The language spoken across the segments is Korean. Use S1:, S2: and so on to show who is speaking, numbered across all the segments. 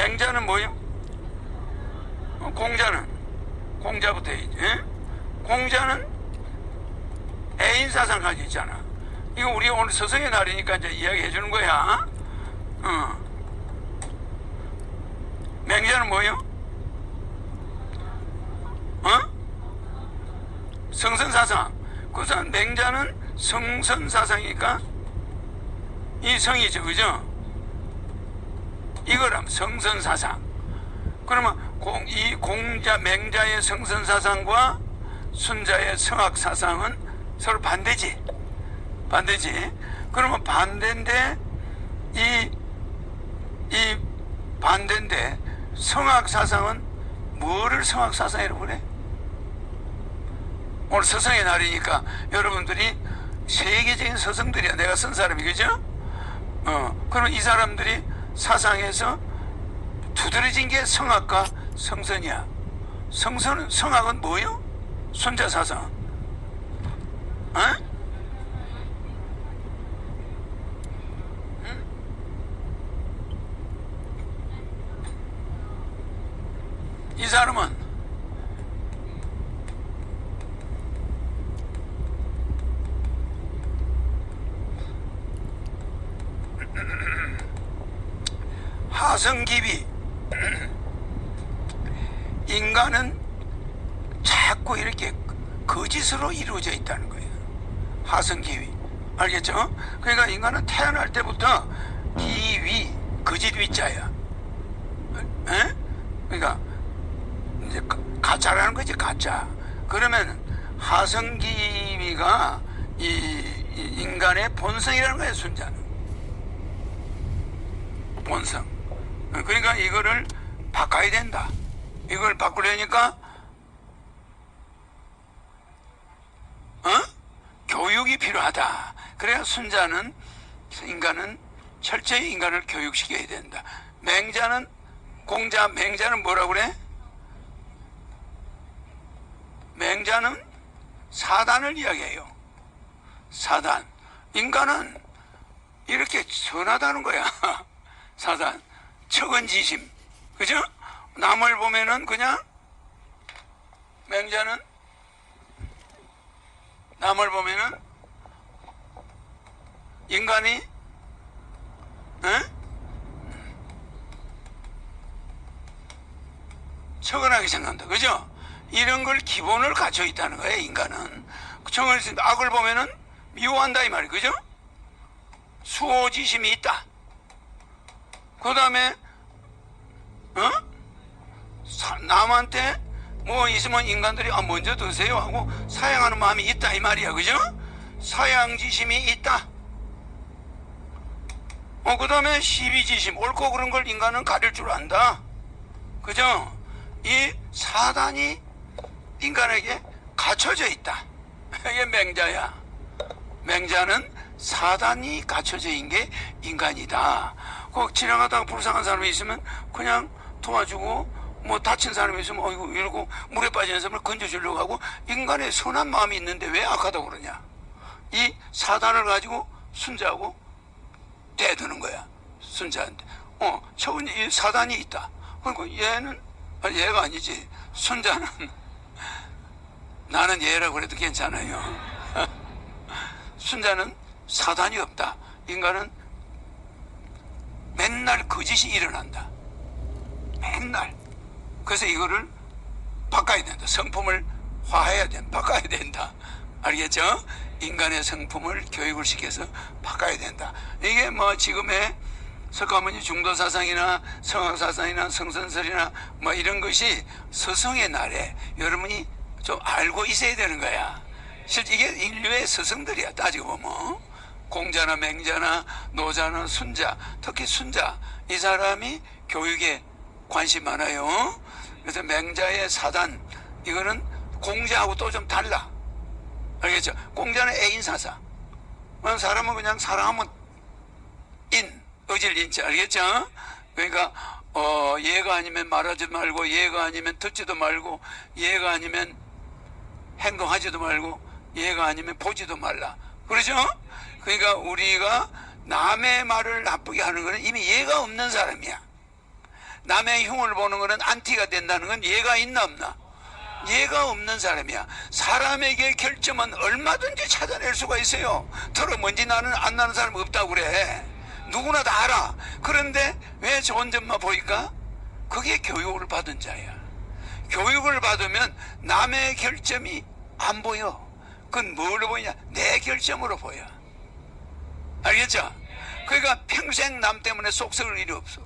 S1: 맹자는 뭐요? 어, 공자는 공자부터 해야지. 예? 공자는 애인 사상 가지고 있잖아. 이거 우리 오늘 서성의 날이니까 이제 이야기해 주는 거야. 어. 맹자는 뭐요? 어? 성선사상. 그래서 맹자는 성선사상이니까 이 성이죠, 그죠? 이거람 성선사상. 그러면 공, 이 공자 맹자의 성선사상과 순자의 성학사상은 서로 반대지. 반대지. 그러면 반대인데 이, 이 반대인데 성학사상은 뭐를 성학사상이라고 그래? 오늘 서성의 날이니까 여러분들이 세계적인 서성들이야. 내가 쓴 사람이 그죠? 어, 그럼 이 사람들이 사상에서 두드러진 게 성악과 성선이야. 성선은 성악은 뭐요? 손자 사상. 어? 응? 이 사람은 하성기비 인간은 자꾸 이렇게 거짓으로 이루어져 있다는 거예요. 하성기위 알겠죠? 그러니까 인간은 태어날 때부터 기위 거짓 위자야. 에? 그러니까 이제 가- 가짜라는 거지 가짜. 그러면 하성기위가 이, 이 인간의 본성이라는 거예요 순자는. 본성. 그러니까 이거를 바꿔야 된다. 이걸 바꾸려니까 어? 교육이 필요하다. 그래야 순자는 인간은 철저히 인간을 교육시켜야 된다. 맹자는 공자 맹자는 뭐라 그래? 맹자는 사단을 이야기해요. 사단. 인간은 이렇게 선하다는 거야. 사단. 척은지심. 그죠? 남을 보면은 그냥 맹자는 남을 보면은 인간이 에? 척은하게 생각한다. 그죠? 이런 걸 기본을 갖춰 있다는 거예요, 인간은. 정을 악을 보면은 미워한다 이 말이 그죠? 수호지심이 있다. 그 다음에 어? 사- 남한테 뭐 있으면 인간들이 아 먼저 드세요 하고 사양하는 마음이 있다 이 말이야 그죠? 사양지심이 있다 어 그 다음에 시비지심 옳고 그런 걸 인간은 가릴 줄 안다 그죠? 이 사단이 인간에게 갖춰져 있다 이게 맹자야 맹자는 사단이 갖춰져 있는 게 인간이다. 꼭 지나가다가 불쌍한 사람이 있으면 그냥 도와주고 뭐 다친 사람이 있으면 어이구 이러고 물에 빠지는 사람을 건져주려고 하고 인간의 선한 마음이 있는데 왜 악하다고 그러냐. 이 사단을 가지고 순자하고 대드는 거야. 순자한테. 어, 저건 이 사단이 있다. 그리고 얘는 아, 얘가 아니지. 순자는 나는 얘라고 그래도 괜찮아요. 순자는 사단이 없다. 인간은 맨날 거짓이 일어난다. 맨날. 그래서 이거를 바꿔야 된다. 성품을 화해야 된다. 바꿔야 된다. 알겠죠? 인간의 성품을 교육을 시켜서 바꿔야 된다. 이게 뭐 지금의 석가모니 중도 사상이나 성학사상이나 성선설이나 뭐 이런 것이 서성의 날에 여러분이 좀 알고 있어야 되는 거야. 실제 이게 인류의 스승들이야 따지고 보면 공자나 맹자나 노자나 순자 특히 순자 이 사람이 교육에 관심 많아요. 그래서 맹자의 사단 이거는 공자하고 또 좀 달라. 알겠죠? 공자는 애인 사상 어, 사람은 그냥 사랑하면 인 어질 인자 알겠죠? 그러니까 어 얘가 아니면 말하지 말고 얘가 아니면 듣지도 말고 얘가 아니면 행동하지도 말고 얘가 아니면 보지도 말라. 그러죠? 그러니까 우리가 남의 말을 나쁘게 하는 것은 이미 얘가 없는 사람이야. 남의 흉을 보는 거는 안티가 된다는 건 예가 있나 없나? 예가 없는 사람이야. 사람에게 결점은 얼마든지 찾아낼 수가 있어요. 털어 먼지 나는 안 나는 사람 없다고 그래. 누구나 다 알아. 그런데 왜 좋은 점만 보일까? 그게 교육을 받은 자야. 교육을 받으면 남의 결점이 안 보여. 그건 뭘로 보이냐? 내 결점으로 보여. 알겠죠? 그러니까 평생 남 때문에 속 썩을 일이 없어.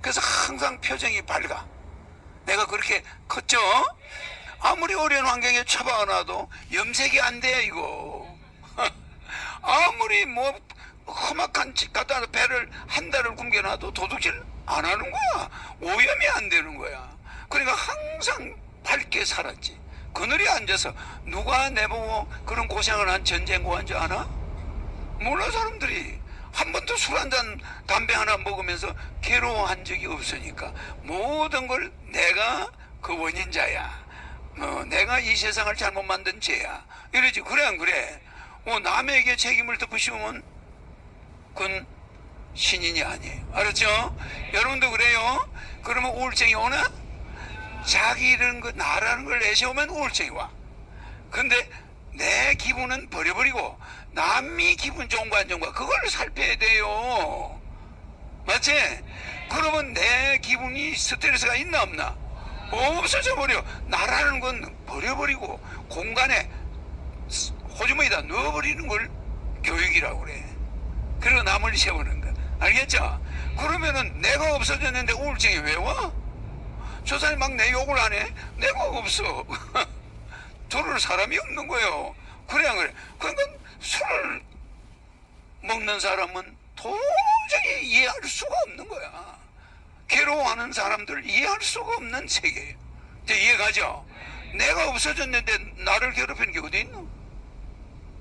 S1: 그래서 항상 표정이 밝아. 내가 그렇게 컸죠? 아무리 어려운 환경에 처박아놔도 염색이 안 돼, 이거. 아무리 뭐 험악한 집 갖다 놔 배를 한 달을 굶겨놔도 도둑질 안 하는 거야. 오염이 안 되는 거야. 그러니까 항상 밝게 살았지. 그늘에 앉아서 누가 내보고 그런 고생을 한 전쟁 고한 줄 아나? 몰라 사람들이 한 번도 술 한 잔 담배 하나 먹으면서 괴로워한 적이 없으니까 모든 걸 내가 그 원인자야. 어, 내가 이 세상을 잘못 만든 죄야. 이러지 그래 안 그래? 어, 남에게 책임을 덮으시면 그건 신인이 아니에요. 알았죠? 여러분도 그래요? 그러면 우울증이 오나? 자기 이런 거 나라는 걸 내세우면 우울증이 와. 근데 내 기분은 버려버리고 남이 기분 좋은 거 안 좋은 거 그걸 살펴야 돼요. 맞지? 그러면 내 기분이 스트레스가 있나 없나? 없어져 버려. 나라는 건 버려버리고 공간에 호주머니에다 넣어버리는 걸 교육이라고 그래. 그리고 남을 세우는 거. 알겠죠? 그러면은 내가 없어졌는데 우울증이 왜 와? 저 사람이 막 내 욕을 하네? 내가 없어. 들을 사람이 없는 거예요. 그래, 안 그래? 그러니까 술을 먹는 사람은 도저히 이해할 수가 없는 거야. 괴로워하는 사람들 이해할 수가 없는 세계예요. 이해가죠? 내가 없어졌는데 나를 괴롭히는 게 어디 있노?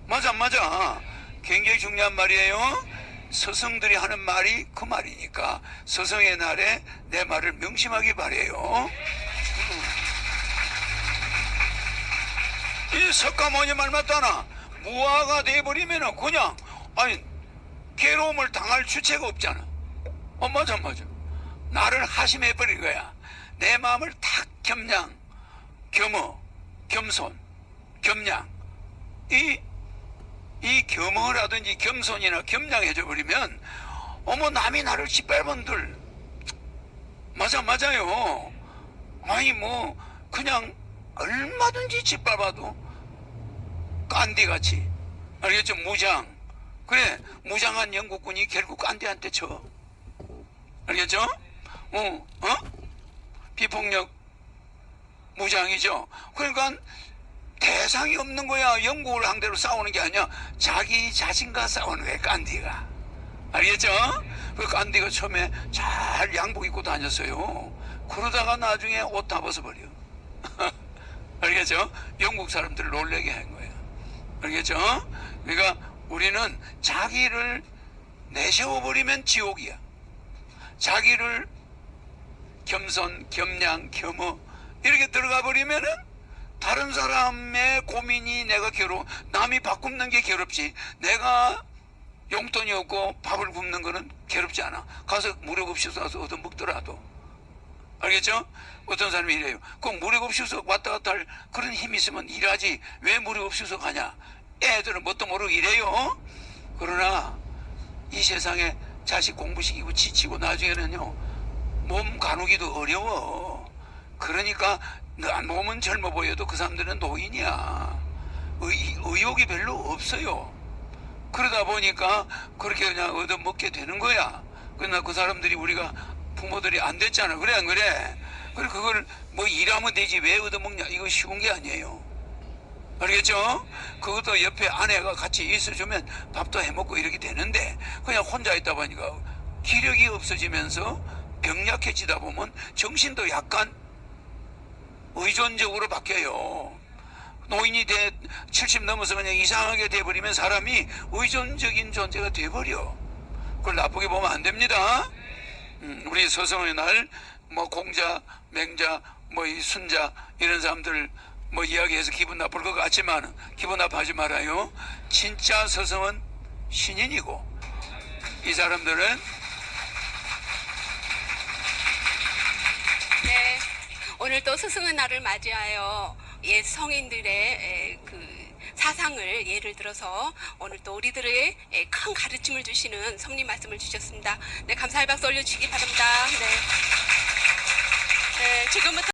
S1: 맞아, 안 맞아. 굉장히 중요한 말이에요. 스승들이 하는 말이 그 말이니까 스승의 날에 내 말을 명심하기 바래요. 이 석가모니 말 맞다나 무화가 돼버리면은 그냥 아니 괴로움을 당할 주체가 없잖아. 어 맞아 맞아. 나를 하심해 버린 거야. 내 마음을 탁 겸양, 겸허, 겸손, 겸양 이 이 겸허라든지 겸손이나 겸양해져 버리면 어머 남이 나를 짓밟은들 맞아 맞아요. 아니 뭐 그냥 얼마든지 짓밟아도 깐디같이. 알겠죠? 무장. 그래 무장한 영국군이 결국 깐디한테 쳐. 알겠죠? 어? 어? 비폭력 무장이죠. 그러니까 대상이 없는 거야. 영국을 상대로 싸우는 게 아니야. 자기 자신과 싸우는 거야 깐디가. 알겠죠? 그 깐디가 처음에 잘 양복 입고 다녔어요. 그러다가 나중에 옷 다 벗어버려. 알겠죠? 영국 사람들을 놀래게 한 거예요. 알겠죠? 그러니까 우리는 자기를 내세워버리면 지옥이야. 자기를 겸손, 겸양, 겸허 이렇게 들어가 버리면은 다른 사람의 고민이 내가 괴로워. 남이 밥 굶는 게 괴롭지. 내가 용돈이 없고 밥을 굶는 거는 괴롭지 않아. 가서 없이 사서 얻어 먹더라도. 알겠죠? 어떤 사람이 이래요. 그 무력 없이서 왔다 갔다 할 그런 힘이 있으면 일하지. 왜 무력 없이서 가냐? 애들은 뭣도 모르고 이래요. 그러나 이 세상에 자식 공부시키고 지치고 나중에는요. 몸 가누기도 어려워. 그러니까 너 몸은 젊어 보여도 그 사람들은 노인이야. 의, 의욕이 별로 없어요. 그러다 보니까 그렇게 그냥 얻어먹게 되는 거야. 그러나 그 사람들이 우리가 부모들이 안 됐잖아. 그래, 안 그래? 그래, 그걸 뭐 일하면 되지. 왜 얻어먹냐? 이거 쉬운 게 아니에요. 알겠죠? 그것도 옆에 아내가 같이 있어주면 밥도 해먹고 이렇게 되는데, 그냥 혼자 있다 보니까 기력이 없어지면서 병약해지다 보면 정신도 약간 의존적으로 바뀌어요. 노인이 돼, 70 넘어서 그냥 이상하게 돼버리면 사람이 의존적인 존재가 돼버려. 그걸 나쁘게 보면 안 됩니다. 음, 우리 서성의 날, 뭐 공자, 맹자, 뭐 이 순자 이런 사람들 뭐 이야기해서 기분 나쁠 것 같지만 기분 나빠하지 말아요. 진짜 서성은 신인이고 이 사람들은
S2: 오늘 또 스승의 날을 맞이하여 옛 성인들의 에, 그 사상을 예를 들어서 오늘 또 우리들의 에, 큰 가르침을 주시는 성님 말씀을 주셨습니다. 네, 감사의 박수 올려주시기 바랍니다. 네. 네, 지금부터